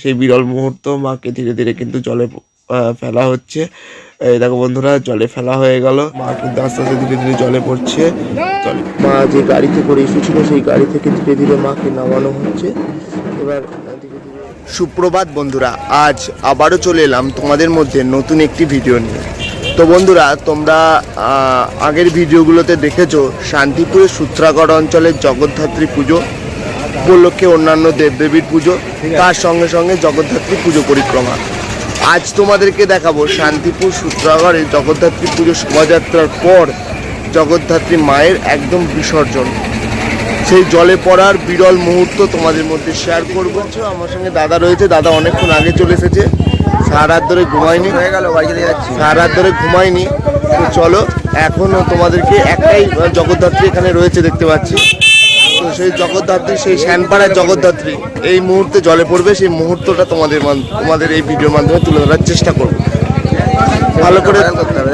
সেই বিরল মুহূর্ত মাকে ধীরে ধীরে কিন্তু জলে ফেলা হচ্ছে। এই দেখো বন্ধুরা, জলে ফেলা হয়ে গেল। মা কিন্তু আস্তে আস্তে ধীরে ধীরে জলে পড়ছে। মা যে গাড়িতে করে এসেছিল, সেই গাড়ি থেকে ধীরে ধীরে মাকে নামানো হচ্ছে। এবার সুপ্রভাত বন্ধুরা, আজ আবারও চলে এলাম তোমাদের মধ্যে নতুন একটি ভিডিও নিয়ে। তো বন্ধুরা, তোমরা আগের ভিডিওগুলোতে দেখেছ, শান্তিপুরের সূত্রাগড় অঞ্চলের জগদ্ধাত্রী পুজো। উপলক্ষে অন্যান্য দেবদেবীর পুজো তার সঙ্গে সঙ্গে জগদ্ধাত্রী পুজো পরিক্রমা। আজ তোমাদেরকে দেখাবো শান্তিপুর সূত্রাগড়ে জগদ্ধাত্রী পুজো শোভাযাত্রার পর জগদ্ধাত্রী মায়ের একদম বিসর্জন। সেই জলে পড়ার বিরল মুহূর্ত তোমাদের মধ্যে শেয়ার করব। আমার সঙ্গে দাদা রয়েছে দাদা অনেকক্ষণ আগে চলে এসেছে। সারা রাত ধরে ঘুমায়নি। হয়ে গেল বাড়ি যাচ্ছি। সারা রাত ধরে ঘুমায়নি। তো চলো এখনও তোমাদেরকে একটাই জগদ্ধাত্রী এখানে রয়েছে দেখতে পাচ্ছি। তো সেই জগদ্ধাত্রী সেই শ্যানপাড়ার জগদ্ধাত্রী এই মুহূর্তে জলে পড়বে সেই মুহূর্তটা তোমাদের তোমাদের এই ভিডিওর মাধ্যমে তুলে ধরার চেষ্টা করব। ভালো করে?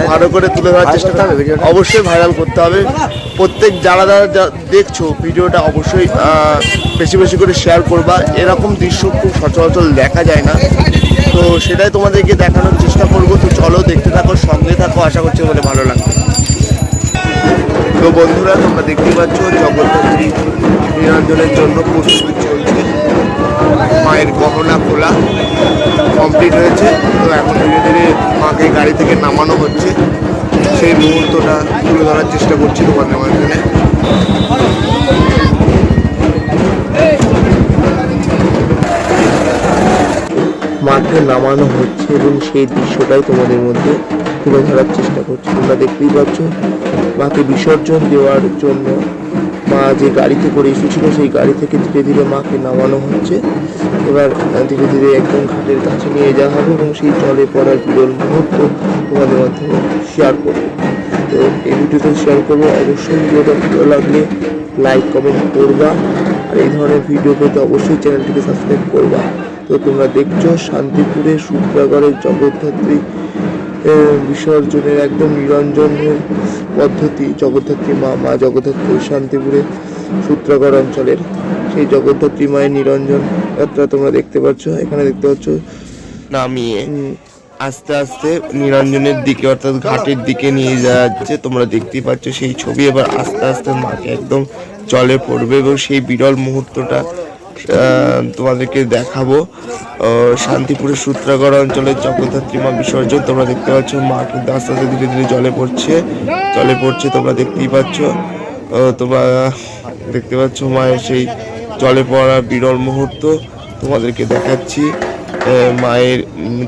ভালো করে তুলে ধরার চেষ্টা করবে অবশ্যই ভাইরাল করতে হবে। প্রত্যেক যারা যারা যা- দেখছ ভিডিওটা অবশ্যই বেশি বেশি করে শেয়ার করবা। এরকম দৃশ্য খুব সচরাচর দেখা যায় না। তো সেটাই তোমাদেরকে দেখানোর চেষ্টা করব। তো চলো দেখতে থাকো সঙ্গে থাকো। আশা করছি বলে ভালো লাগবে। তো বন্ধুরা, তোমরা দেখতে পাচ্ছ জগদ্ধাত্রী নিরঞ্জনের জন্য প্রস্তুতি চলছে। মায়ের গহনা খোলা কমপ্লিট হয়েছে। তো এখন ধীরে ধীরে মাকে গাড়ি থেকে নামানো হচ্ছে। সেই মুহূর্তটা তুলে ধরার চেষ্টা করছি তোমাদের মাঝখানে মাকে নামানো হচ্ছে এবং সেই দৃশ্যটাই তোমাদের মধ্যে তুলে ধরার চেষ্টা করছি। তোমরা দেখতেই পাচ্ছ, মাকে বিসর্জন দেওয়ার জন্য মা যে গাড়িতে করে এসেছিল, সেই গাড়ি থেকে ধীরে ধীরে মাকে নামানো হচ্ছে। এবার ধীরে ধীরে একদম ঘাটের কাছে নিয়ে যাওয়া হবে এবং সেই জলে পড়ার বিরল মুহূর্ত তোমাদের মাধ্যমে শেয়ার করব। তো এই ভিডিওটা শেয়ার করব। অবশ্যই ভিডিওটা ভালো লাগলে লাইক কমেন্ট করবা। আর এই ধরনের ভিডিও পেতে অবশ্যই চ্যানেলটিকে সাবস্ক্রাইব করবা। তো তোমরা দেখছ, শান্তিপুরে সূত্রাগড়ের জগদ্ধাত্রী বিসর্জনের একদম নিরঞ্জনের পদ্ধতি জগদ্ধাত্রী মা মা জগদ্ধাত্রী শান্তিপুরে সূত্রাগড় অঞ্চলের সেই জগদ্ধাত্রী মায়ের নিরঞ্জন যাত্রা তোমরা দেখতে পাচ্ছ। এখানে দেখতে পাচ্ছ নামিয়ে আস্তে আস্তে নিরঞ্জনের দিকে অর্থাৎ ঘাটের দিকে নিয়ে যাওয়া যাচ্ছে তোমরা দেখতেই পাচ্ছ সেই ছবি। এবার আস্তে আস্তে মাকে একদম জলে পড়বে এবং সেই বিরল মুহূর্তটা তোমাদেরকে দেখাবো। শান্তিপুরের সূত্রাগড় অঞ্চলের জগদ্ধাত্রী মা বিসর্জন, তোমরা দেখতে পাচ্ছ মা কিন্তু আস্তে আস্তে ধীরে ধীরে জলে পড়ছে। জলে পড়ছে, তোমরা দেখতেই পাচ্ছ। তোমরা দেখতে পাচ্ছ মায়ের সেই জলে পড়া বিরল মুহূর্ত। তোমাদেরকে দেখাচ্ছি। মায়ের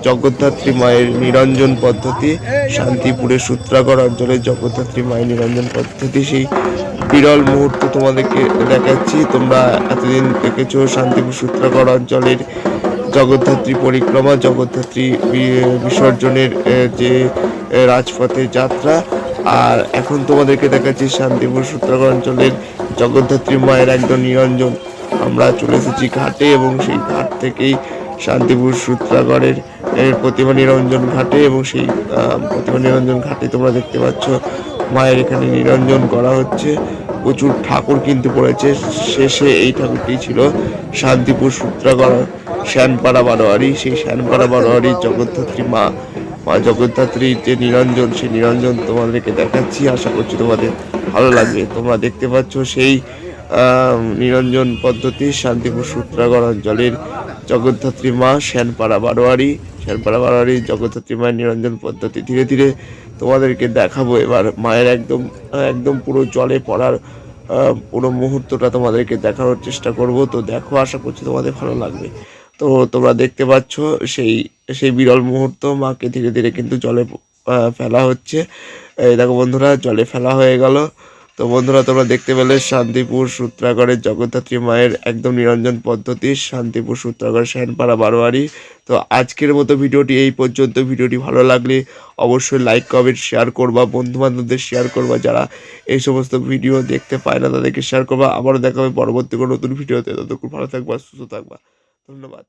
জগদ্ধাত্রী মায়ের নিরঞ্জন পদ্ধতি, শান্তিপুরের সূত্রাগড় অঞ্চলের জগদ্ধাত্রী মায়ের নিরঞ্জন পদ্ধতি, সেই বিরল মুহূর্ত তোমাদেরকে দেখাচ্ছি। তোমরা এতদিন দেখেছ শান্তিপুর সূত্রাগড় অঞ্চলের জগদ্ধাত্রী পরিক্রমা, জগদ্ধাত্রী বিসর্জনের যে রাজপথের যাত্রা। আর এখন তোমাদেরকে দেখাচ্ছি শান্তিপুর সূত্রাগড় অঞ্চলের জগদ্ধাত্রী মায়ের একদম নিরঞ্জন। আমরা চলে এসেছি ঘাটে এবং সেই ঘাট থেকেই শান্তিপুর সূত্রাগড়ের প্রতিমা নিরঞ্জন ঘাটে এবং সেই প্রতিমা নিরঞ্জন ঘাটে তোমরা দেখতে পাচ্ছ মায়ের এখানে নিরঞ্জন করা হচ্ছে। প্রচুর ঠাকুর কিন্তু পড়েছে। শেষে এই ঠাকুরটি ছিল শান্তিপুর সূত্রাগড় শ্যানপাড়া বারোয়ারি। সেই শ্যানপাড়া বারোয়ারি জগদ্ধাত্রী মা মা জগদ্ধাত্রীর যে নিরঞ্জন, সেই নিরঞ্জন তোমাদেরকে দেখাচ্ছি। আশা করছি তোমাদের ভালো লাগবে। তোমরা দেখতে পাচ্ছ সেই নিরঞ্জন পদ্ধতি, শান্তিপুর সূত্রাগড় অঞ্চলের জগদ্ধাত্রী মা শ্যানপাড়া বারোয়ারি। শ্যানপাড়া বারোয়ারি জগদ্ধাত্রী মায়ের নিরঞ্জন পদ্ধতি। ধীরে ধীরে তোমাদেরকে দেখাবো এবার মায়ের একদম একদম পুরো জলে পড়ার পুরো মুহূর্তটা তোমাদেরকে দেখানোর চেষ্টা করব। তো দেখো, আশা করছি তোমাদের ভালো লাগবে। তো তোমরা দেখতে পাচ্ছ সেই সেই বিরল মুহূর্ত, মাকে ধীরে ধীরে কিন্তু জলে ফেলা হচ্ছে। দেখো বন্ধুরা, জলে ফেলা হয়ে গেল। তো বন্ধুরা, তোমরা দেখতে পেলে শান্তিপুর সূত্রাগড়ের জগদ্ধাত্রী মায়ের একদম নিরঞ্জন পদ্ধতি, শান্তিপুর সূত্রাগড় শ্যানপাড়া বারোয়ারি। তো আজকের মতো ভিডিওটি এই পর্যন্ত। ভিডিওটি ভালো লাগলে অবশ্যই লাইক কমেন্ট শেয়ার করবা বন্ধু বান্ধবদের শেয়ার করবা। যারা এই সমস্ত ভিডিও দেখতে পায় না, তাদেরকে শেয়ার করবা। আবারও দেখা হবে পরবর্তী কোনো নতুন ভিডিওতে। ততক্ষণ ভালো থাকবা, সুস্থ থাকবা। ধন্যবাদ।